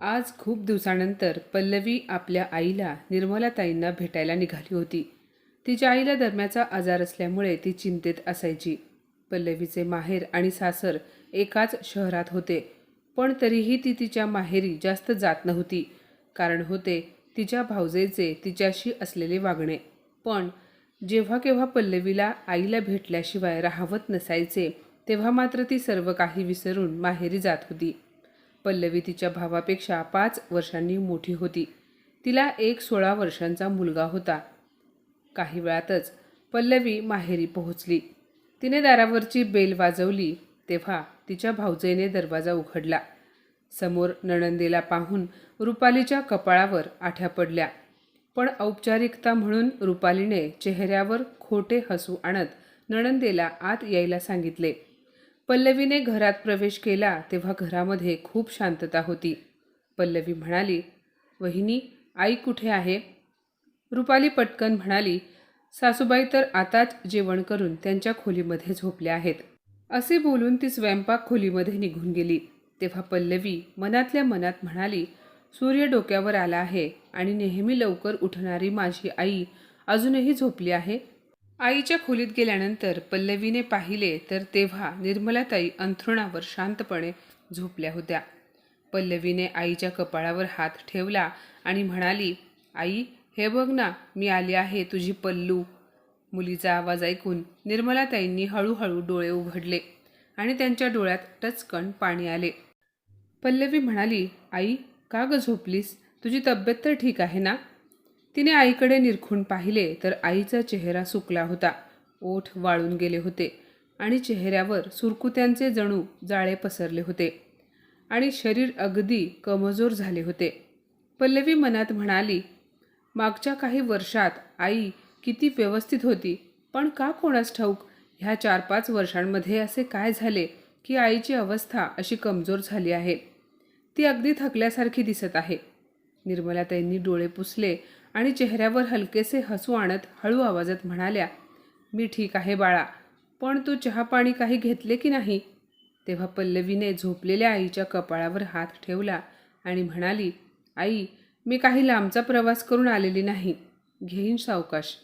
आज खूप दिवसानंतर पल्लवी आपल्या आईला निर्मलाताईंना भेटायला निघाली होती. तिच्या आईला दरम्याचा आजार असल्यामुळे ती चिंतेत असायची. पल्लवीचे माहेर आणि सासर एकाच शहरात होते पण तरीही ती तिच्या माहेरी जास्त जात नव्हती. कारण होते तिच्या भावजेचे तिच्याशी असलेले वागणे. पण जेव्हा केव्हा पल्लवीला आईला भेटल्याशिवाय राहवत नसायचे तेव्हा मात्र ती सर्व काही विसरून माहेरी जात होती. पल्लवी तिच्या भावापेक्षा पाच वर्षांनी मोठी होती. तिला एक सोळा वर्षांचा मुलगा होता. काही वेळातच पल्लवी माहेरी पोहोचली. तिने दारावरची बेल वाजवली तेव्हा तिच्या भाऊजेने दरवाजा उघडला. समोर नणंदेला पाहून रुपालीच्या कपाळावर आठ्या पडल्या. पण औपचारिकता म्हणून रुपालीने चेहऱ्यावर खोटे हसू आणत नणंदेला आत यायला सांगितले. पल्लवीने घरात प्रवेश केला तेव्हा घरामध्ये खूप शांतता होती. पल्लवी म्हणाली वहिनी आई कुठे आहे? रुपाली पटकन म्हणाली सासूबाई तर आताच जेवण करून त्यांच्या खोलीमध्ये झोपल्या आहेत. असे बोलून ती स्वयंपाक खोलीमध्ये निघून गेली. तेव्हा पल्लवी मनातल्या मनात म्हणाली सूर्य डोक्यावर आला आहे आणि नेहमी लवकर उठणारी माझी आई अजूनही झोपली आहे? आईच्या खोलीत गेल्यानंतर पल्लवीने पाहिले तर तेव्हा निर्मलाताई अंथरुणावर शांतपणे झोपल्या होत्या. पल्लवीने आईच्या कपाळावर हात ठेवला आणि म्हणाली आई हे बघ ना मी आली आहे तुझी पल्लू. मुलीचा आवाज ऐकून निर्मलाताईंनी हळूहळू डोळे उघडले आणि त्यांच्या डोळ्यात टचकण पाणी आले. पल्लवी म्हणाली आई का ग झोपलीस? तुझी तब्येत तर ठीक आहे ना? तिने आईकडे निरखून पाहिले तर आईचा चेहरा सुकला होता. ओठ वाळून गेले होते आणि चेहऱ्यावर सुरकुत्यांचे जणू जाळे पसरले होते आणि शरीर अगदी कमजोर झाले होते. पल्लवी मनात म्हणाली मागच्या काही वर्षात आई किती व्यवस्थित होती पण का कोणास ठाऊक? ह्या चार पाच वर्षांमध्ये असे काय झाले की आईची अवस्था अशी कमजोर झाली आहे. ती अगदी थकल्यासारखी दिसत आहे. निर्मलाताईंनी डोळे पुसले आणि चेहऱ्यावर हलकेसे हसू आणत हळू आवाजात म्हणाल्या मी ठीक आहे बाळा पण तू चहा पाणी काही घेतले की नाही? तेव्हा पल्लवीने झोपलेल्या आईच्या कपाळावर हात ठेवला आणि म्हणाली आई मी काही लांबचा प्रवास करून आलेली नाही घेईन सावकाश.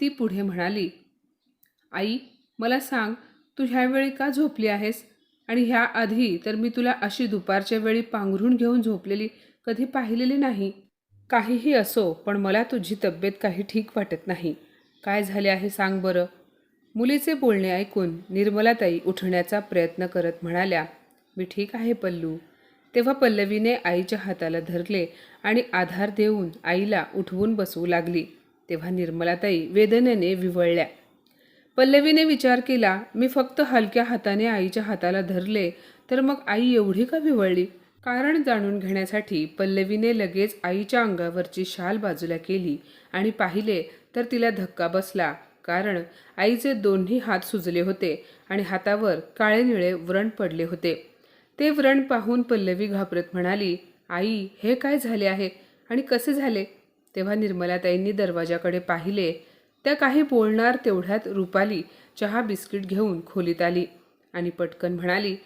ती पुढे म्हणाली आई मला सांग तू ह्यावेळी का झोपली आहेस? आणि ह्या आधी तर मी तुला अशी दुपारच्या वेळी पांघरून घेऊन झोपलेली कधी पाहिलेली नाही काहीही असो पण मला तुझी तब्येत काही ठीक वाटत नाही. काय झाले आहे सांग बरं. मुलीचे बोलणे ऐकून निर्मलाताई उठण्याचा प्रयत्न करत म्हणाल्या मी ठीक आहे पल्लू. तेव्हा पल्लवीने आईच्या हाताला धरले आणि आधार देऊन आईला उठवून बसवू लागली. तेव्हा निर्मलाताई वेदनेने विवळल्या. पल्लवीने विचार केला मी फक्त हलक्या हाताने आईच्या हाताला धरले तर मग आई एवढी का विवळली? कारण जाणून घेण्यासाठी पल्लवीने लगेच आईच्या अंगावरची शाल बाजूला केली आणि पाहिले तर तिला धक्का बसला कारण आईचे दोन्ही हात सुजले होते आणि हातावर काळे निळे व्रण पडले होते. ते व्रण पाहून पल्लवी घाबरत म्हणाली आई हे काय झाले आहे? आणि कसे झाले? तेव्हा निर्मलाताईंनी दरवाजाकडे पाहिले. त्या काही बोलणार तेवढ्यात रुपाली चहा बिस्किट घेऊन खोलीत आली आणि पटकन म्हणाली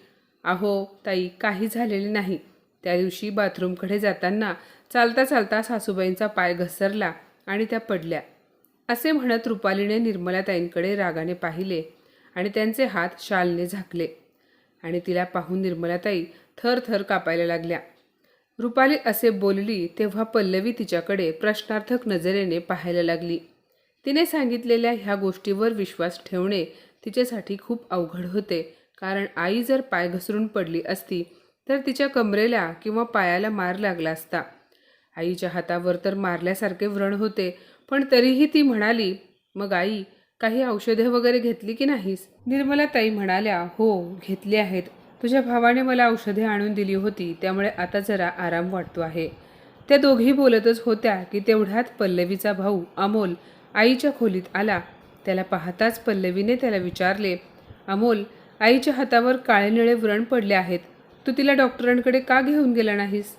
अहो ताई काही झालेले नाही. त्या दिवशी बाथरूमकडे जाताना चालता चालता सासूबाईंचा पाय घसरला आणि त्या पडल्या. असे म्हणत रुपालीने निर्मलाताईंकडे रागाने पाहिले आणि त्यांचे हात शालने झाकले आणि तिला पाहून निर्मलाताई थर थर कापायला लागल्या. रुपाली असे बोलली तेव्हा पल्लवी तिच्याकडे प्रश्नार्थक नजरेने पाहायला लागली. तिने सांगितलेल्या ह्या गोष्टीवर विश्वास ठेवणे तिच्यासाठी खूप अवघड होते. कारण आई जर पाय घसरून पडली असती तर तिच्या कमरेला किंवा पायाला मार लागला असता. आईच्या हातावर तर मारल्यासारखे व्रण होते पण तरीही ती म्हणाली मग आई काही औषधे वगैरे घेतली की नाहीस? निर्मला ताई म्हणाल्या हो घेतली आहेत. तुझ्या भावाने मला औषधे आणून दिली होती त्यामुळे आता जरा आराम वाटतो आहे. त्या दोघी बोलतच होत्या की तेवढ्यात पल्लवीचा भाऊ अमोल आईच्या खोलीत आला. त्याला पाहताच पल्लवीने त्याला विचारले अमोल आईच्या हातावर काळे निळे व्रण पडले आहेत. तू तिला डॉक्टरांकडे का घेऊन गेला नाहीस?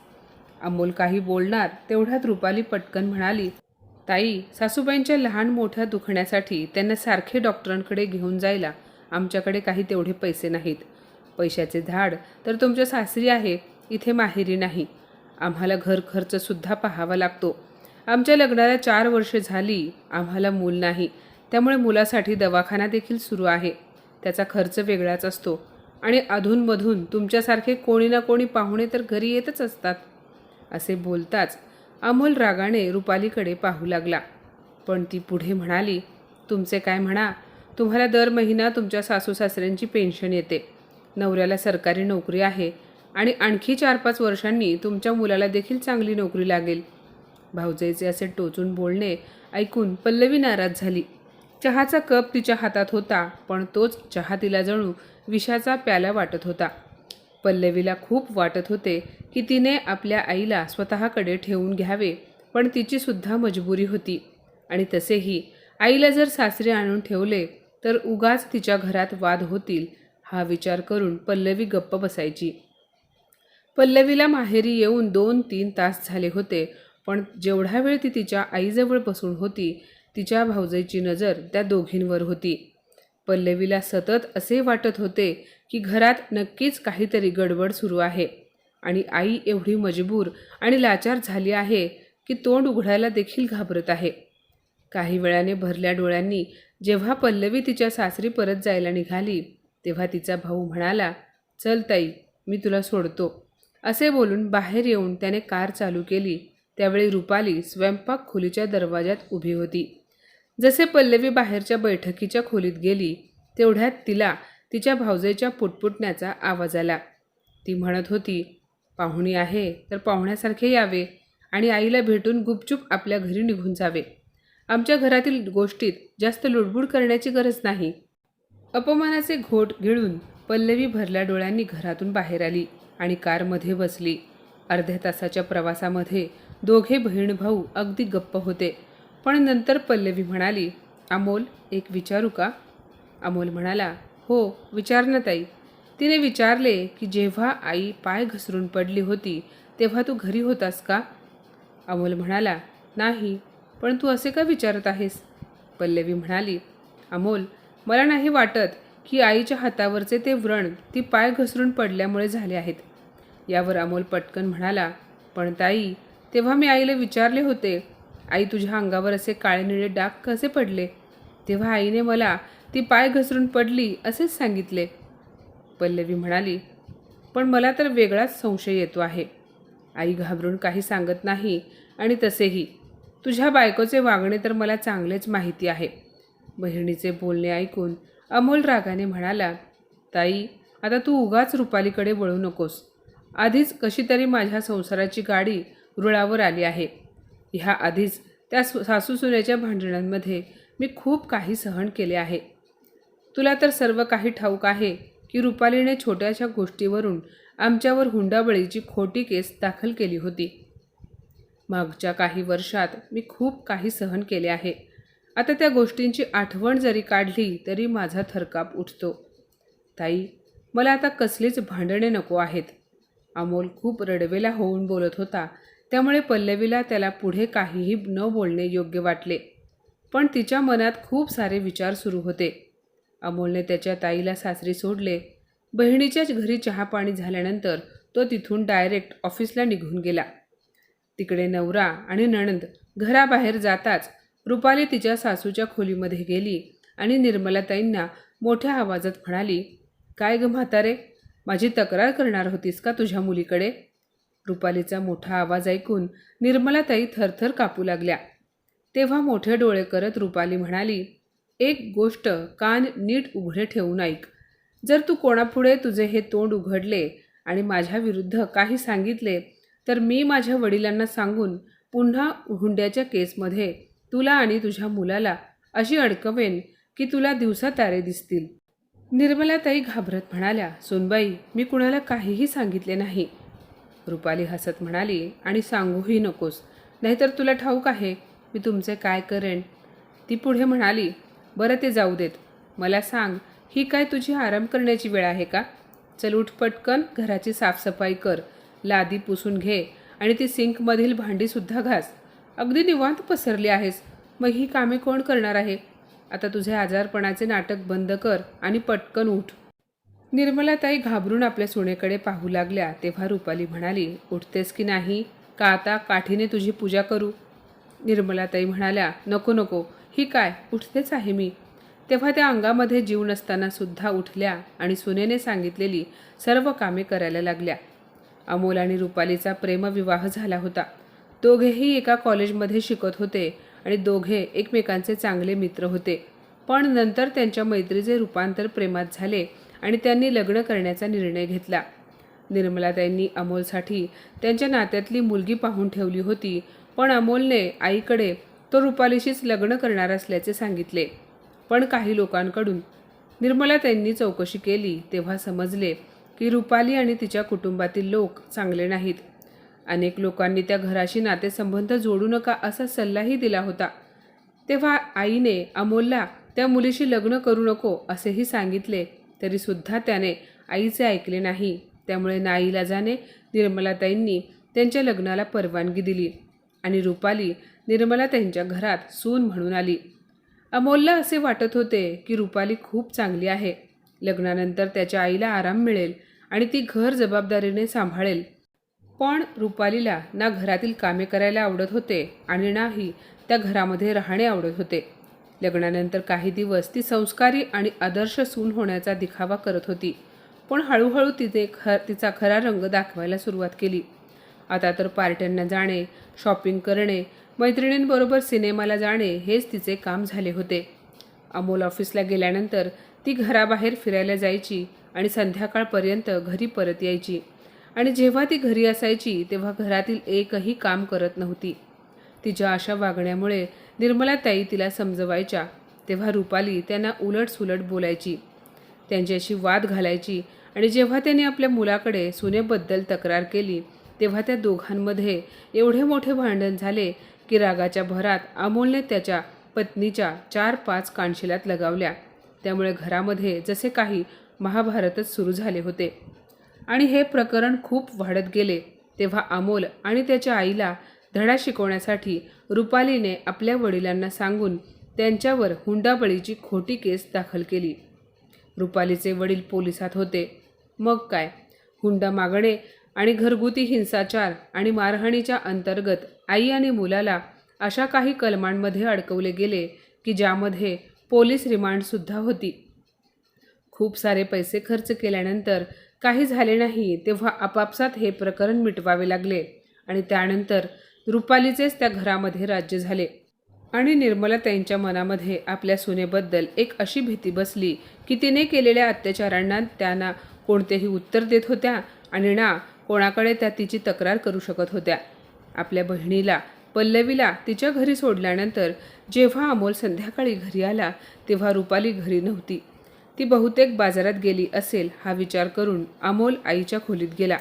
अमोल काही बोलणार तेवढ्यात रुपाली पटकन म्हणाली ताई सासूबाईंच्या लहान मोठ्या दुखण्यासाठी त्यांना सारखे डॉक्टरांकडे घेऊन जायला आमच्याकडे काही तेवढे पैसे नाहीत. पैशाचे झाड तर तुमच्या सासरी आहे इथे माहेरी नाही. आम्हाला घर खर्चसुद्धा पाहावा लागतो. आमच्या लग्नाला चार वर्षे झाली आम्हाला मूल नाही. त्यामुळे मुलासाठी दवाखाना देखील सुरू आहे. त्याचा खर्च वेगळाच असतो. आणि अधूनमधून तुमच्यासारखे कोणी ना कोणी पाहुणे तर घरी येतच असतात. असे बोलताच अमोल रागाने रुपालीकडे पाहू लागला. पण ती पुढे म्हणाली तुमचे काय म्हणा तुम्हाला दर महिना तुमच्या सासू सासऱ्यांची पेन्शन येते. नवऱ्याला सरकारी नोकरी आहे आणि आणखी चार पाच वर्षांनी तुमच्या मुलाला देखील चांगली नोकरी लागेल. भाऊजाईचे असे टोचून बोलणे ऐकून पल्लवी नाराज झाली. चहाचा कप तिच्या हातात होता पण तोच चहा तिला जणू विषाचा प्याला वाटत होता. पल्लवीला खूप वाटत होते की तिने आपल्या आईला स्वतःकडे ठेवून घ्यावे पण तिचीसुद्धा मजबुरी होती. आणि तसेही आईला जर सासरे आणून ठेवले तर उगाच तिच्या घरात वाद होतील हा विचार करून पल्लवी गप्प बसायची. पल्लवीला माहेरी येऊन दोन तीन तास झाले होते पण जेवढा वेळ ती तिच्या आईजवळ बसून होती तिच्या भाऊजाईची नजर त्या दोघींवर होती. पल्लवीला सतत असे वाटत होते की घरात नक्कीच काहीतरी गडबड सुरू आहे आणि आई एवढी मजबूर आणि लाचार झाली आहे की तोंड उघडायला देखील घाबरत आहे. काही वेळाने भरल्या डोळ्यांनी जेव्हा पल्लवी तिच्या सासरी परत जायला निघाली तेव्हा तिचा भाऊ म्हणाला चल ताई मी तुला सोडतो. असे बोलून बाहेर येऊन त्याने कार चालू केली. त्यावेळी रुपाली स्वयंपाक खोलीच्या दरवाजात उभी होती. जसे पल्लवी बाहेरच्या बैठकीच्या खोलीत गेली तेवढ्यात तिला तिच्या भावजेच्या पुटपुटण्याचा आवाज आला. ती म्हणत होती पाहुणी आहे तर पाहुण्यासारखे यावे आणि आईला भेटून गुपचूप आपल्या घरी निघून जावे. आमच्या घरातील गोष्टीत जास्त लुडबुड करण्याची गरज नाही. अपमानाचे घोट गिळून पल्लवी भरल्या डोळ्यांनी घरातून बाहेर आली आणि कारमध्ये बसली. अर्ध्या तासाच्या प्रवासामध्ये दोघे बहीण भाऊ अगदी गप्प होते. पण नंतर पल्लवी म्हणाली अमोल एक विचारू का? अमोल म्हणाला हो विचार ना ताई. तिने विचारले की जेव्हा आई पाय घसरून पडली होती तेव्हा तू घरी होतास का? अमोल म्हणाला नाही पण तू असे का विचारत आहेस? पल्लवी म्हणाली अमोल मला नाही वाटत की आईच्या हातावरचे ते व्रण ती पाय घसरून पडल्यामुळे झाले आहेत. यावर अमोल पटकन म्हणाला पण ताई तेव्हा मी आईला विचारले होते आई तुझ्या अंगावर असे काळे निळे डाग कसे पडले? तेव्हा आईने मला ती पाय घसरून पडली असेच सांगितले. पल्लवी म्हणाली पण मला तर वेगळाच संशय येतो आहे. आई घाबरून काही सांगत नाही आणि तसेही. तुझ्या बायकोचे वागणे तर मला चांगलेच माहिती आहे. बहिणीचे बोलणे ऐकून अमोल रागाने म्हणाला ताई आता तू उगाच रुपालीकडे वळू नकोस. आधीच कशी तरी माझ्या संसाराची गाडी रुळावर आली आहे. ह्या आधीच त्या सु भांडणांमध्ये मी खूप काही सहन केले आहे. तुला तर सर्व काही ठाऊक आहे की रुपालीने छोट्याशा गोष्टीवरून आमच्यावर हुंडाबळीची खोटी केस दाखल केली होती. मागच्या काही वर्षात मी खूप काही सहन केले आहे. आता त्या गोष्टींची आठवण जरी काढली तरी माझा थरकाप उठतो. ताई मला आता कसलीच भांडणे नको आहेत. अमोल खूप रडवेला होऊन बोलत होता त्यामुळे पल्लवीला त्याला पुढे काहीही न बोलणे योग्य वाटले. पण तिच्या मनात खूप सारे विचार सुरू होते. अमोलने त्याच्या ताईला सासरी सोडले. बहिणीच्याच घरी चहापाणी झाल्यानंतर तो तिथून डायरेक्ट ऑफिसला निघून गेला. तिकडे नवरा आणि नणंद घराबाहेर जाताच रुपाली तिच्या सासूच्या खोलीमध्ये गेली आणि निर्मलाताईंना मोठ्या आवाजात म्हणाली काय ग म्हातारे माझी तक्रार करणार होतीस का तुझ्या मुलीकडे? रुपालीचा मोठा आवाज ऐकून निर्मलाताई थरथर कापू लागल्या. तेव्हा मोठे डोळे करत रुपाली म्हणाली एक गोष्ट कान नीट उघडे ठेवून ऐक. जर तू कोणापुढे तुझे हे तोंड उघडले आणि माझ्या विरुद्ध काही सांगितले तर मी माझ्या वडिलांना सांगून पुन्हा हुंड्याच्या केसमध्ये तुला आणि तुझ्या मुलाला अशी अडकवेन की तुला दिवसा तारे दिसतील. निर्मलाताई घाबरत म्हणाल्या सोनबाई मी कुणाला काहीही सांगितले नाही. रुपाली हसत म्हणाली आणि सांगूही नकोस. नाहीतर तुला ठाऊक आहे मी तुमचे काय करेन? ती पुढे म्हणाली बरं ते जाऊ देत. मला सांग ही काय तुझी आराम करण्याची वेळ आहे का? चल उठ पटकन घराची साफसफाई कर. लादी पुसून घे आणि ती सिंकमधील भांडीसुद्धा घास. अगदी निवांत पसरली आहेस. मग ही कामे कोण करणार आहे? आता तुझे आजारपणाचे नाटक बंद कर आणि पटकन उठ. निर्मलाताई घाबरून आपल्या सुनेकडे पाहू लागल्या तेव्हा रुपाली म्हणाली उठतेस की नाही? का आता काठीने तुझी पूजा करू? निर्मलाताई म्हणाल्या नको नको. ही काय? उठतेच आहे मी. तेव्हा त्या अंगामध्ये जीव नसताना सुद्धा उठल्या आणि सुनेने सांगितलेली सर्व कामे करायला लागल्या. अमोल आणि रुपालीचा प्रेमविवाह झाला होता. दोघेही एका कॉलेजमध्ये शिकत होते आणि दोघे एकमेकांचे चांगले मित्र होते. पण नंतर त्यांच्या मैत्रीचे रूपांतर प्रेमात झाले आणि त्यांनी लग्न करण्याचा निर्णय घेतला. निर्मलाताईंनी अमोलसाठी त्यांच्या नात्यातली मुलगी पाहून ठेवली होती पण अमोलने आईकडे तो रुपालीशीच लग्न करणार असल्याचे सांगितले. पण काही लोकांकडून निर्मलाताईंनी चौकशी केली तेव्हा समजले की रुपाली आणि तिच्या कुटुंबातील लोक चांगले नाहीत. अनेक लोकांनी त्या घराशी नातेसंबंध जोडू नका असा सल्लाही दिला होता. तेव्हा आईने अमोलला त्या मुलीशी लग्न करू नको असेही सांगितले. तरीसुद्धा त्याने आईचे ऐकले नाही. त्यामुळे नाईलाजाने निर्मलाताईंनी त्यांच्या लग्नाला परवानगी दिली आणि रुपाली निर्मला त्यांच्या घरात सून म्हणून आली. अमोलला असे वाटत होते की रुपाली खूप चांगली आहे. लग्नानंतर त्याच्या आईला आराम मिळेल आणि ती घर जबाबदारीने सांभाळेल. पण रुपालीला ना घरातील कामे करायला आवडत होते आणि नाही त्या घरामध्ये राहणे आवडत होते. लग्नानंतर काही दिवस ती संस्कारी आणि आदर्श सून होण्याचा दिखावा करत होती. पण हळूहळू तिथे ख तिचा खरा रंग दाखवायला सुरुवात केली. आता तर पार्ट्यांना जाणे शॉपिंग करणे मैत्रिणींबरोबर सिनेमाला जाणे हेच तिचे काम झाले होते. अमोल ऑफिसला गेल्यानंतर ती घराबाहेर फिरायला जायची आणि संध्याकाळपर्यंत घरी परत यायची. आणि जेव्हा ती घरी असायची तेव्हा घरातील एकही काम करत नव्हती. तिच्या अशा वागण्यामुळे निर्मलाताई तिला समजवायच्या तेव्हा रुपाली त्यांना उलटसुलट बोलायची. त्यांच्याशी वाद घालायची आणि जेव्हा त्याने आपल्या मुलाकडे सुनेबद्दल तक्रार केली तेव्हा त्या दोघांमध्ये एवढे मोठे भांडण झाले की रागाच्या भरात अमोलने त्याच्या पत्नीच्या चार पाच कानशिलात लगावल्या. त्यामुळे घरामध्ये जसे काही महाभारतच सुरू झाले होते. आणि हे प्रकरण खूप वाढत गेले तेव्हा अमोल आणि त्याच्या आईला धडा शिकवण्यासाठी रुपालीने आपल्या वडिलांना सांगून त्यांच्यावर हुंडाबळीची खोटी केस दाखल केली. रुपालीचे वडील पोलिसात होते. मग काय? हुंडा मागणे आणि घरगुती हिंसाचार आणि मारहाणीच्या अंतर्गत आई आणि मुलाला अशा काही कलमांमध्ये अडकवले गेले की ज्यामध्ये पोलीस रिमांडसुद्धा होती. खूप सारे पैसे खर्च केल्यानंतर काही झाले नाही तेव्हा आपापसात हे प्रकरण मिटवावे लागले आणि त्यानंतर रुपालीचेच त्या घरामध्ये राज्य झाले. आणि निर्मला त्यांच्या मनामध्ये आपल्या सुनेबद्दल एक अशी भीती बसली की तिने केलेल्या अत्याचारांना त्यांना कोणतेही उत्तर देत होत्या आणि ना कोणाकडे त्या तिची तक्रार करू शकत होत्या. आपल्या बहिणीला पल्लवीला तिच्या घरी सोडल्यानंतर जेव्हा अमोल संध्याकाळी घरी आला तेव्हा रुपाली घरी नव्हती. ती बहुतेक बाजारात गेली असेल हा विचार करून अमोल आईच्या खोलीत गेला.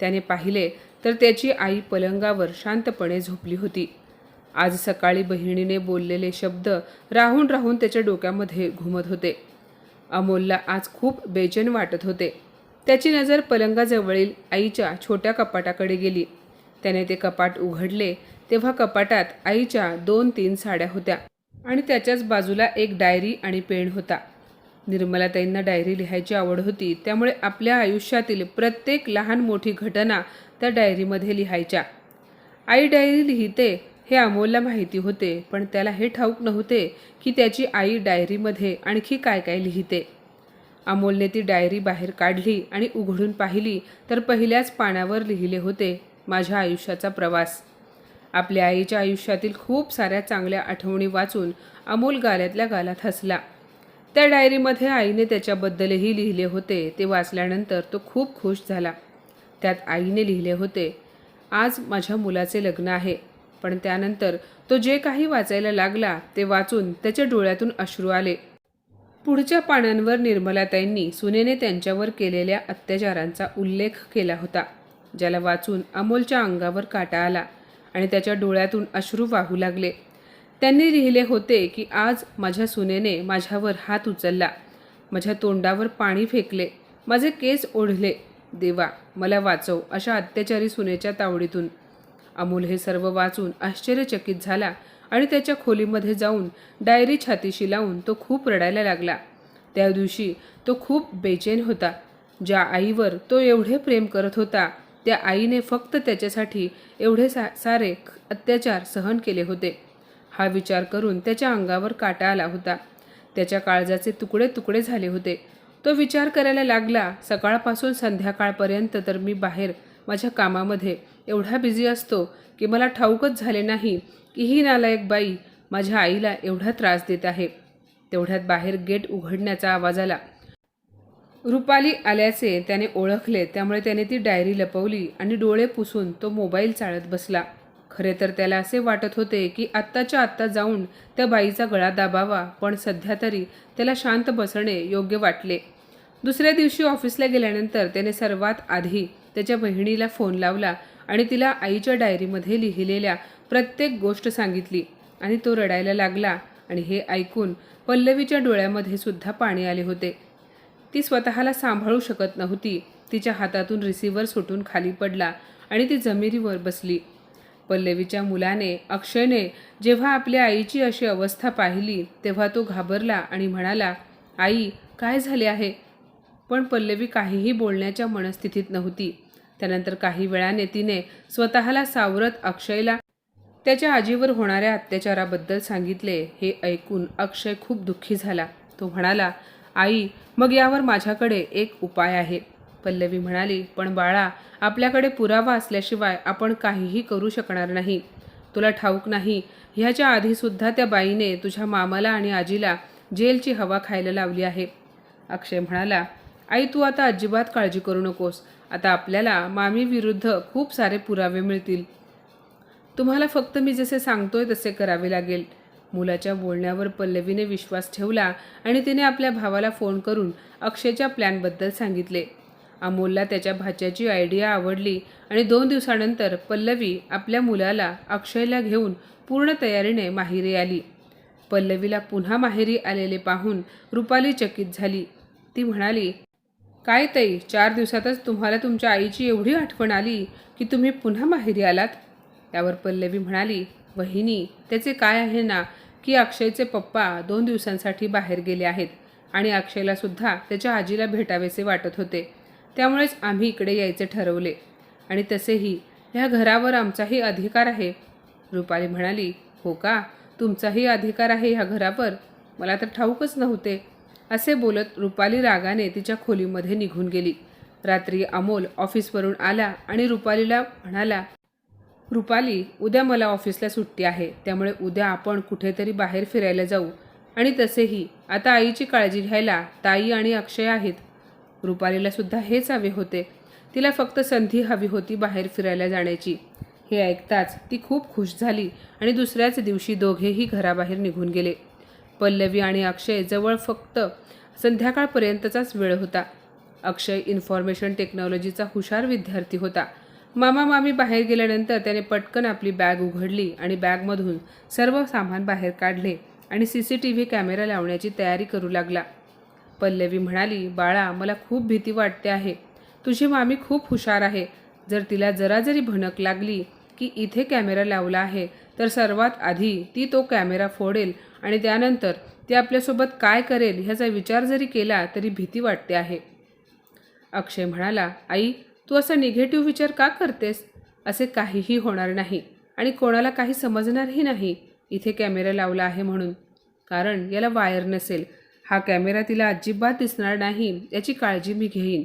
त्याने पाहिले तर त्याची आई पलंगावर शांतपणे झोपली होती. आज सकाळी बहिणीने बोललेले शब्द राहून राहून त्याच्या डोक्यामध्ये घुमत होते. अमोलला आज खूप बेचैन वाटत होते. त्याची नजर पलंगाजवळील आईच्या छोट्या कपाटाकडे गेली. त्याने ते कपाट उघडले तेव्हा कपाटात आईच्या दोन तीन साड्या होत्या आणि त्याच्याच बाजूला एक डायरी आणि पेन होता. निर्मलाताईंना डायरी लिहायची आवड होती त्यामुळे आपल्या आयुष्यातील प्रत्येक लहान मोठी घटना त्या डायरीमध्ये लिहायच्या. आई डायरी लिहिते हे अमोलला माहिती होते पण त्याला हे ठाऊक नव्हते की त्याची आई डायरीमध्ये आणखी काय काय लिहिते. अमोलने ती डायरी बाहेर काढली आणि उघडून पाहिली तर पहिल्याच पानावर लिहिले होते माझ्या आयुष्याचा प्रवास. आपल्या आईच्या आयुष्यातील खूप साऱ्या चांगल्या आठवणी वाचून अमोल गाल्यातल्या गालात हसला. त्या डायरीमध्ये आईने त्याच्याबद्दलही लिहिले होते ते वाचल्यानंतर तो खूप खुश झाला. त्यात आईने लिहिले होते आज माझ्या मुलाचे लग्न आहे. पण त्यानंतर तो जे काही वाचायला लागला ते वाचून त्याच्या डोळ्यातून अश्रू आले. पुढच्या पानांवर निर्मलाताईंनी सुनेने त्यांच्यावर केलेल्या अत्याचारांचा उल्लेख केला होता ज्याला वाचून अमोलच्या अंगावर काटा आला आणि त्याच्या डोळ्यातून अश्रू वाहू लागले. त्यांनी लिहिले होते की आज माझ्या सुनेने माझ्यावर हात उचलला माझ्या तोंडावर पाणी फेकले माझे केस ओढले देवा मला वाचव अशा अत्याचारी सुनेच्या तावडीतून. अमोल हे सर्व वाचून आश्चर्यचकित झाला आणि त्याच्या खोलीमध्ये जाऊन डायरी छातीशी लावून तो खूप रडायला लागला. त्या दिवशी तो खूप बेचैन होता. ज्या आईवर तो एवढे प्रेम करत होता त्या आईने फक्त त्याच्यासाठी एवढे सा सारे अत्याचार सहन केले होते. हा विचार करून त्याच्या अंगावर काटा आला होता. त्याच्या काळजाचे तुकडे तुकडे झाले होते. तो विचार करायला लागला सकाळपासून संध्याकाळपर्यंत तर मी बाहेर माझ्या कामामध्ये. एवढा बिझी असतो की मला ठाऊकच झाले नाही की ही नालायक बाई माझ्या आईला एवढा त्रास देत आहे. तेवढ्यात बाहेर गेट उघडण्याचा आवाज आला. रुपाली आल्याचे त्याने ओळखले त्यामुळे त्याने ती डायरी लपवली आणि डोळे पुसून तो मोबाईल चाळत बसला. खरे तर त्याला असे वाटत होते की आत्ताच्या आत्ता जाऊन त्या बाईचा गळा दाबावा पण सध्या तरी त्याला शांत बसणे योग्य वाटले. दुसऱ्या दिवशी ऑफिसला गेल्यानंतर त्याने सर्वात आधी त्याच्या बहिणीला फोन लावला आणि तिला आईच्या डायरीमध्ये लिहिलेल्या प्रत्येक गोष्ट सांगितली आणि तो रडायला लागला आणि हे ऐकून पल्लवीच्या डोळ्यामध्ये सुद्धा पाणी आले होते. ती स्वतःला सांभाळू शकत नव्हती. तिच्या हातातून रिसिव्हर सुटून खाली पडला आणि ती जमिनीवर बसली. पल्लवीच्या मुलाने अक्षयने जेव्हा आपल्या आईची अशी अवस्था पाहिली तेव्हा तो घाबरला आणि म्हणाला आई काय झाले आहे? पण पल्लवी काहीही बोलण्याच्या मनस्थितीत नव्हती. त्यानंतर काही वेळाने तिने स्वतःला सावरत अक्षयला त्याच्या आजीवर होणाऱ्या अत्याचाराबद्दल सांगितले. हे ऐकून अक्षय खूप दुःखी झाला. तो म्हणाला आई मग यावर माझ्याकडे एक उपाय आहे. पल्लवी म्हणाली पण बाळा आपल्याकडे पुरावा असल्याशिवाय आपण काहीही करू शकणार नाही. तुला ठाऊक नाही ह्याच्या आधीसुद्धा त्या बाईने तुझ्या मामाला आणि आजीला जेलची हवा खायला लावली आहे. अक्षय म्हणाला आई तू आता अजिबात काळजी करू नकोस. आता आपल्याला मामीविरुद्ध खूप सारे पुरावे मिळतील. तुम्हाला फक्त मी जसे सांगतोय तसे करावे लागेल. मुलाच्या बोलण्यावर पल्लवीने विश्वास ठेवला आणि तिने आपल्या भावाला फोन करून अक्षयच्या प्लॅनबद्दल सांगितले. अमोलला त्याच्या भाच्याची आयडिया आवडली आणि दोन दिवसानंतर पल्लवी आपल्या मुलाला अक्षयला घेऊन पूर्ण तयारीने माहेरी आली. पल्लवीला पुन्हा माहेरी आलेले पाहून रुपाली चकित झाली. ती म्हणाली काय ताई चार दिवसातच तुम्हाला तुमच्या आईची एवढी आठवण आली की तुम्ही पुन्हा माहेरी आलात? त्यावर पल्लवी म्हणाली वहिनी त्याचे काय आहे ना की अक्षयचे पप्पा दोन दिवसांसाठी बाहेर गेले आहेत आणि अक्षयला सुद्धा त्याच्या आजीला भेटावेसे वाटत होते. त्यामुळेच आम्ही इकडे यायचे ठरवले. आणि तसेही ह्या घरावर आमचाही अधिकार आहे. रुपाली म्हणाली हो का? तुमचाही अधिकार आहे ह्या घरावर? मला तर ठाऊकच नव्हते. असे बोलत रुपाली रागाने तिच्या खोलीमध्ये निघून गेली. रात्री अमोल ऑफिसवरून आला आणि रुपालीला म्हणाला रुपाली उद्या मला ऑफिसला सुट्टी आहे. त्यामुळे उद्या आपण कुठेतरी बाहेर फिरायला जाऊ. आणि तसेही आता आईची काळजी घ्यायला ताई आणि अक्षय आहेत. रुपालीला सुद्धा हेच हवे होते. तिला फक्त संधी हवी होती बाहेर फिरायला जाण्याची. हे ऐकताच ती खूप खुश झाली आणि दुसऱ्याच दिवशी दोघेही घराबाहेर निघून गेले. पल्लवी आणि अक्षय जवळ फक्त संध्याकाळपर्यंतचाच वेळ होता. अक्षय इन्फॉर्मेशन टेक्नॉलॉजीचा हुशार विद्यार्थी होता. मामा मामी बाहेर गेल्यानंतर त्याने पटकन आपली बॅग उघडली आणि बॅगमधून सर्व सामान बाहेर काढले आणि C C T V camera लावण्याची तयारी करू लागला. पल्लवी म्हणाली बाळा मला खूप भीती वाटते आहे. तुझी मामी खूप हुशार आहे. जर तिला जरा जरी भणक लागली की इथे कॅमेरा लावला आहे तर सर्वात आधी ती तो कॅमेरा फोडेल आणि त्यानंतर ती आपल्यासोबत काय करेल ह्याचा विचार जरी केला तरी भीती वाटते आहे. अक्षय म्हणाला आई तू असा निगेटिव्ह विचार का करतेस? असे काहीही होणार नाही आणि कोणाला काही समजणारही नाही. इथे कॅमेरा लावला आहे म्हणून. कारण याला वायर नसेल. हा कॅमेरा तिला अजिबात दिसणार नाही याची काळजी मी घेईन.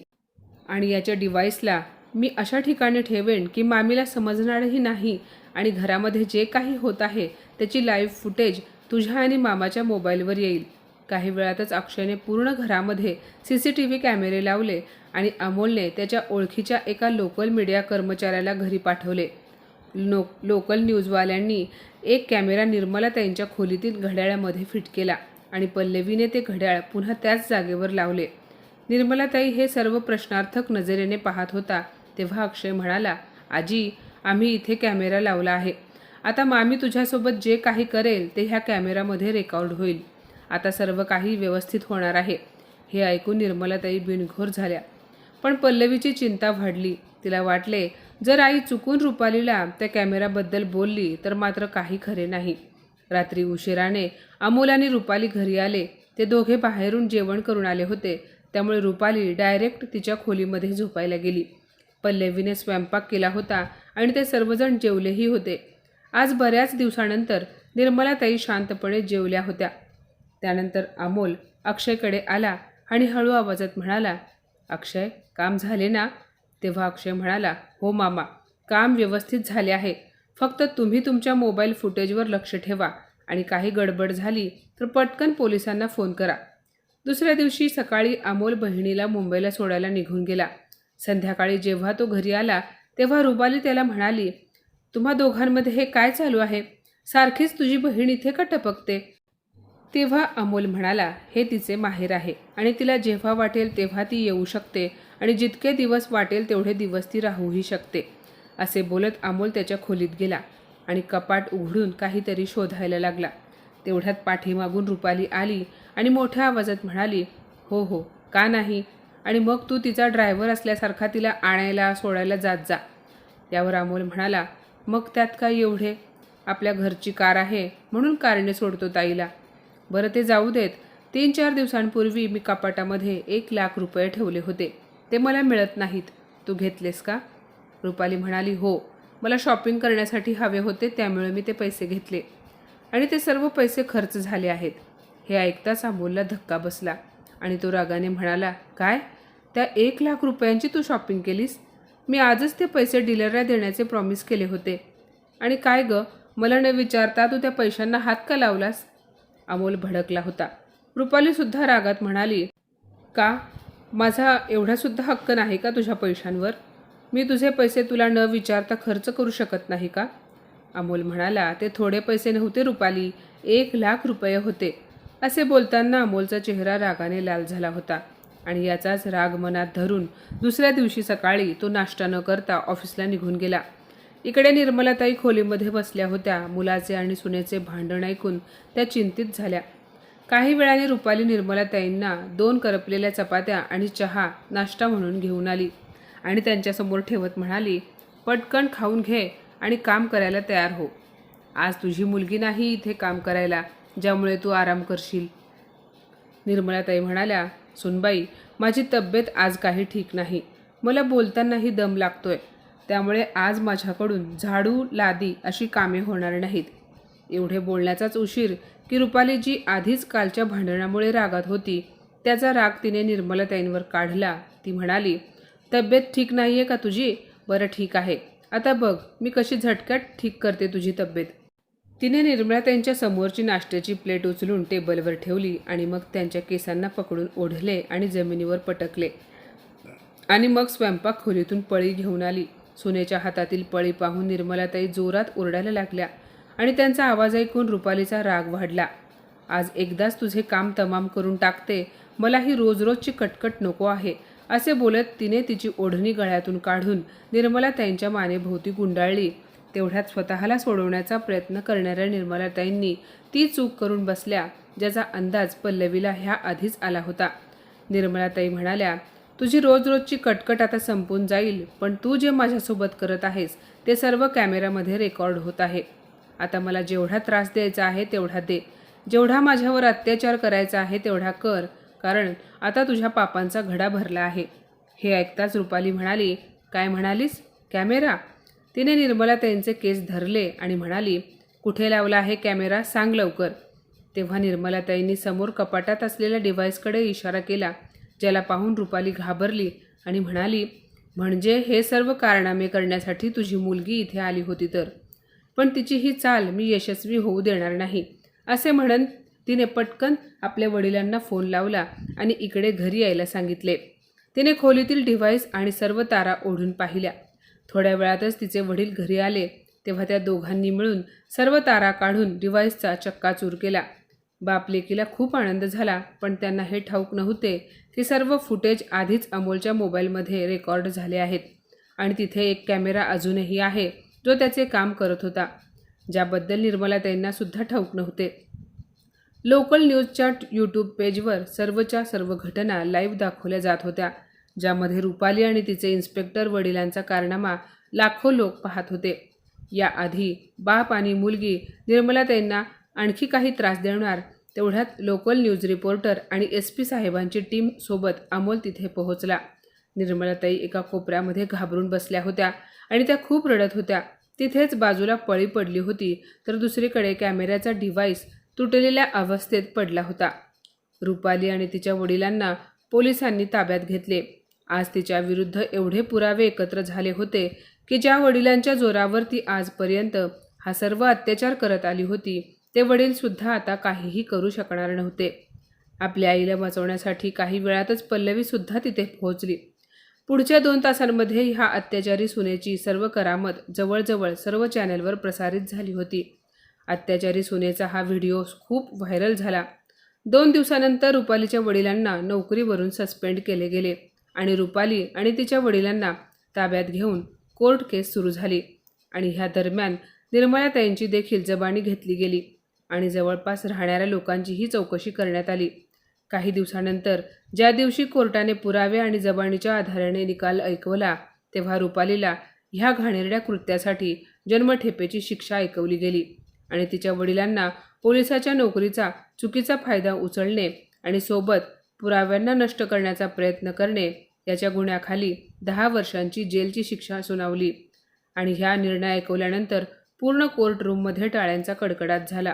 आणि याच्या डिव्हाइसला मी अशा ठिकाणी ठेवेन की मामीला समजणारही नाही आणि घरामध्ये जे काही होत आहे त्याची लाईव्ह फुटेज तुझ्या आणि मामाच्या मोबाईलवर येईल. काही वेळातच अक्षयने पूर्ण घरामध्ये सी सी टी व्ही कॅमेरे लावले आणि अमोलने त्याच्या ओळखीच्या एका लोकल मीडिया कर्मचाऱ्याला घरी पाठवले. लो लोकल न्यूजवाल्यांनी एक कॅमेरा निर्मला त्यांच्या खोलीतील घड्याळामध्ये फिट केला आणि पल्लवीने ते घड्याळ पुन्हा त्याच जागेवर लावले. निर्मलाताई हे सर्व प्रश्नार्थक नजरेने पाहत होता तेव्हा अक्षय म्हणाला आजी आम्ही इथे कॅमेरा लावला आहे. आता मामी तुझ्यासोबत जे काही करेल ते ह्या कॅमेरामध्ये रेकॉर्ड होईल. आता सर्व काही व्यवस्थित होणार आहे. हे ऐकून निर्मलाताई बिनघोर झाल्या. पण पल्लवीची चिंता वाढली. तिला वाटले जर आई चुकून रुपालीला त्या कॅमेराबद्दल बोलली तर मात्र काही खरे नाही. रात्री उशिराने अमोल आणि रुपाली घरी आले. ते दोघे बाहेरून जेवण करून आले होते. त्यामुळे रुपाली डायरेक्ट तिच्या खोलीमध्ये झोपायला गेली. पल्लवीने स्वयंपाक केला होता आणि ते सर्वजण जेवलेही होते. आज बऱ्याच दिवसानंतर निर्मलाताई शांतपणे जेवल्या होत्या. त्यानंतर अमोल अक्षयकडे आला आणि हळू आवाजात म्हणाला अक्षय काम झाले ना? तेव्हा अक्षय म्हणाला हो मामा काम व्यवस्थित झाले आहे. फक्त तुम्ही तुमच्या मोबाईल फुटेजवर लक्ष ठेवा आणि काही गडबड झाली तर पटकन पोलिसांना फोन करा. दुसऱ्या दिवशी सकाळी अमोल बहिणीला मुंबईला सोडायला निघून गेला. संध्याकाळी जेव्हा तो घरी आला तेव्हा रुबाली त्याला म्हणाली तुम्हा दोघांमध्ये हे काय चालू आहे? सारखीच तुझी बहीण इथे का टपकते? तेव्हा अमोल म्हणाला हे तिचे माहेर आहे आणि तिला जेव्हा वाटेल तेव्हा ती येऊ शकते आणि जितके दिवस वाटेल तेवढे दिवस ती राहूही शकते. असे बोलत अमोल त्याच्या खोलीत गेला आणि कपाट उघडून काहीतरी शोधायला लागला. तेवढ्यात पाठीमागून रुपाली आली आणि मोठ्या आवाजात म्हणाली हो हो का नाही? आणि मग तू तिचा ड्रायव्हर असल्यासारखा तिला आणायला सोडायला जात जा. यावर अमोल म्हणाला मग त्यात काय एवढे? आपल्या घरची कार आहे म्हणून कारने सोडतो ताईला. बरं ते जाऊ देत. तीन चार दिवसांपूर्वी मी कपाटामध्ये एक लाख रुपये ठेवले होते. ते मला मिळत नाहीत. तू घेतलेस का? रुपाली म्हणाली हो. मला शॉपिंग करण्यासाठी हवे होते त्यामुळे मी ते पैसे घेतले. आणि ते सर्व पैसे खर्च झाले आहेत. हे ऐकताच अमोलला धक्का बसला आणि तो रागाने म्हणाला काय? त्या एक लाख रुपयांची तू शॉपिंग केलीस? मी आजच ते पैसे डीलरला देण्याचे प्रॉमिस केले होते. आणि काय ग मला न विचारता तू त्या पैशांना हात का लावलास? अमोल भडकला होता. रुपालीसुद्धा रागात म्हणाली का? माझा एवढासुद्धा हक्क नाही का तुझ्या पैशांवर? मी तुझे पैसे तुला न विचारता खर्च करू शकत नाही का? अमोल म्हणाला ते थोडे पैसे नव्हते रुपाली एक लाख रुपये होते. असे बोलताना अमोलचा चेहरा रागाने लाल झाला होता. आणि याचाच राग मनात धरून दुसऱ्या दिवशी सकाळी तो नाश्ता न करता ऑफिसला निघून गेला. इकडे निर्मलाताई खोलीमध्ये बसल्या होत्या. मुलाचे आणि सुनेचे भांडण ऐकून त्या चिंतित झाल्या. काही वेळाने रुपाली निर्मलाताईंना दोन करपलेल्या चपात्या आणि चहा नाश्ता म्हणून घेऊन आली आणि त्यांच्यासमोर ठेवत म्हणाली पटकन खाऊन घे आणि काम करायला तयार हो. आज तुझी मुलगी नाही इथे काम करायला ज्यामुळे तू आराम करशील. निर्मलाताई म्हणाल्या सुनबाई माझी तब्येत आज काही ठीक नाही. मला बोलतानाही दम लागतोय. त्यामुळे आज माझ्याकडून झाडू लादी अशी कामे होणार नाहीत. एवढे बोलण्याचाच उशीर की रुपाली जी आधीच कालच्या भांडणामुळे रागात होती त्याचा राग तिने निर्मलताईंवर काढला. ती म्हणाली तब्येत ठीक नाही आहे का तुझी? बरं ठीक आहे. आता बघ मी कशी झटक्यात ठीक करते तुझी तब्येत. तिने निर्मलाताईंच्या समोरची नाश्त्याची प्लेट उचलून टेबलवर ठेवली आणि मग त्यांच्या केसांना पकडून ओढले आणि जमिनीवर पटकले. आणि मग स्वयंपाक खोलीतून पळी घेऊन आली. सुनेच्या हातातील पळी पाहून निर्मलाताई जोरात ओरडायला लागल्या आणि त्यांचा आवाज ऐकून रुपालीचा राग वाढला. आज एकदाच तुझे काम तमाम करून टाकते. मला ही रोज रोजची कटकट नको आहे असे बोलत तिने तिची ओढणी गळ्यातून काढून निर्मला त्यांच्या मानेभोवती गुंडाळली. तेवढ्यात स्वतःला सोडवण्याचा प्रयत्न करणाऱ्या निर्मलाताईंनी ती चूक करून बसल्या ज्याचा अंदाज पल्लवीला ह्या आधीच आला होता. निर्मलाताई म्हणाल्या तुझी रोज रोजची कटकट आता संपून जाईल पण तू जे माझ्यासोबत करत आहेस ते सर्व कॅमेऱ्यामध्ये रेकॉर्ड होत आहे. आता मला जेवढा त्रास द्यायचा आहे तेवढा दे. जेवढा माझ्यावर अत्याचार करायचा आहे तेवढा कर कारण आता तुझ्या पापांचा घडा भरला आहे. हे ऐकताच रुपाली म्हणाली काय म्हणालीस? कॅमेरा? तिने निर्मला त्यांचे केस धरले आणि म्हणाली कुठे लावला आहे कॅमेरा? सांग लवकर. तेव्हा निर्मलाताईंनी समोर कपाटात असलेल्या डिव्हाइसकडे इशारा केला ज्याला पाहून रुपाली घाबरली आणि म्हणाली म्हणजे हे सर्व कारनामे करण्यासाठी तुझी मुलगी इथे आली होती तर? पण तिची ही चाल मी यशस्वी होऊ देणार नाही. असे म्हणत तिने पटकन आपल्या वडिलांना फोन लावला आणि इकडे घरी यायला सांगितले. तिने खोलीतील डिव्हाइस आणि सर्व तारा ओढून पाहिल्या. थोड्या वेळातच तिचे वडील घरी आले तेव्हा त्या दोघांनी मिळून सर्व तारा काढून डिव्हाइसचा चक्काचूर केला. बाप लेकीला खूप आनंद झाला पण त्यांना हे ठाऊक नव्हते की सर्व फुटेज आधीच अमोलच्या मोबाईलमध्ये रेकॉर्ड झाले आहेत आणि तिथे एक कॅमेरा अजूनही आहे जो त्याचे काम करत होता ज्याबद्दल निर्मला त्यांना सुद्धा ठाऊक नव्हते. लोकल न्यूजच्या यूट्यूब पेजवर सर्वच्या सर्व घटना लाईव्ह दाखवल्या जात होत्या. ज्यामध्ये रुपाली आणि तिचे इन्स्पेक्टर वडिलांचा कारनामा लाखो लोक पाहत होते. याआधी बाप आणि मुलगी निर्मला त्यांना आणखी काही त्रास देणार तेवढ्यात लोकल न्यूज रिपोर्टर आणि एस पी साहेबांची टीम सोबत अमोल तिथे पोहोचला. निर्मलाताई एका कोपऱ्यामध्ये घाबरून बसल्या होत्या आणि त्या खूप रडत होत्या. तिथेच बाजूला पळी पडली होती तर दुसरीकडे कॅमेऱ्याचा डिव्हाइस तुटलेल्या अवस्थेत पडला होता. रुपाली आणि तिच्या वडिलांना पोलिसांनी ताब्यात घेतले. आज तिच्या विरुद्ध एवढे पुरावे एकत्र झाले होते की ज्या वडिलांच्या जोरावर ती आजपर्यंत हा सर्व अत्याचार करत आली होती ते वडीलसुद्धा आता काहीही करू शकणार नव्हते. आपल्या आईला वाचवण्यासाठी काही वेळातच पल्लवीसुद्धा तिथे पोहोचली. पुढच्या दोन तासांमध्ये ह्या अत्याचारी सुनेची सर्व करामत जवळजवळ सर्व चॅनेलवर प्रसारित झाली होती. अत्याचारी सुनेचा हा व्हिडिओ खूप व्हायरल झाला. दोन दिवसानंतर रुपालीच्या वडिलांना नोकरीवरून सस्पेंड केले गेले. आणि रुपाली आणि तिच्या वडिलांना ताब्यात घेऊन कोर्ट केस सुरू झाली आणि ह्या दरम्यान निर्मलाताईंची देखील जबानी घेतली गेली आणि जवळपास राहणाऱ्या लोकांचीही चौकशी करण्यात आली. काही दिवसानंतर ज्या दिवशी कोर्टाने पुरावे आणि जबानीच्या आधाराने निकाल ऐकवला तेव्हा रुपालीला ह्या घाणेरड्या कृत्यासाठी जन्मठेपेची शिक्षा ऐकवली गेली आणि तिच्या वडिलांना पोलिसाच्या नोकरीचा चुकीचा फायदा उचलणे आणि सोबत पुराव्यांना नष्ट करण्याचा प्रयत्न करणे याच्या गुन्ह्याखाली दहा वर्षांची जेलची शिक्षा सुनावली आणि ह्या निर्णय ऐकवल्यानंतर पूर्ण कोर्ट रूममध्ये टाळ्यांचा कडकडाट झाला.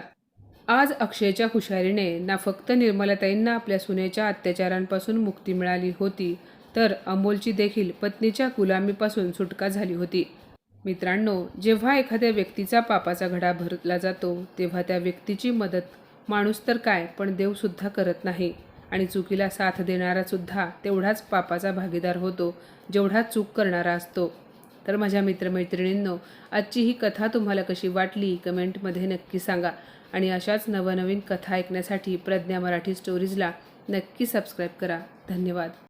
आज अक्षयच्या हुशारीने ना फक्त निर्मलाताईंना आपल्या सुनेच्या अत्याचारांपासून मुक्ती मिळाली होती तर अमोलची देखील पत्नीच्या गुलामीपासून सुटका झाली होती. मित्रांनो जेव्हा एखाद्या व्यक्तीचा पापाचा घडा भरला जातो तेव्हा त्या व्यक्तीची मदत माणूस तर काय पण देवसुद्धा करत नाही. आणि चुकीला साथ देणारासुद्धा तेवढाच पापाचा भागीदार होतो जेवढा चूक करणारा असतो. तर माझ्या मित्रमैत्रिणींनो आजची ही कथा तुम्हाला कशी वाटली कमेंटमध्ये नक्की सांगा. आणि अशाच नवनवीन कथा ऐकण्यासाठी प्रज्ञा मराठी स्टोरीजला नक्की सबस्क्राईब करा. धन्यवाद.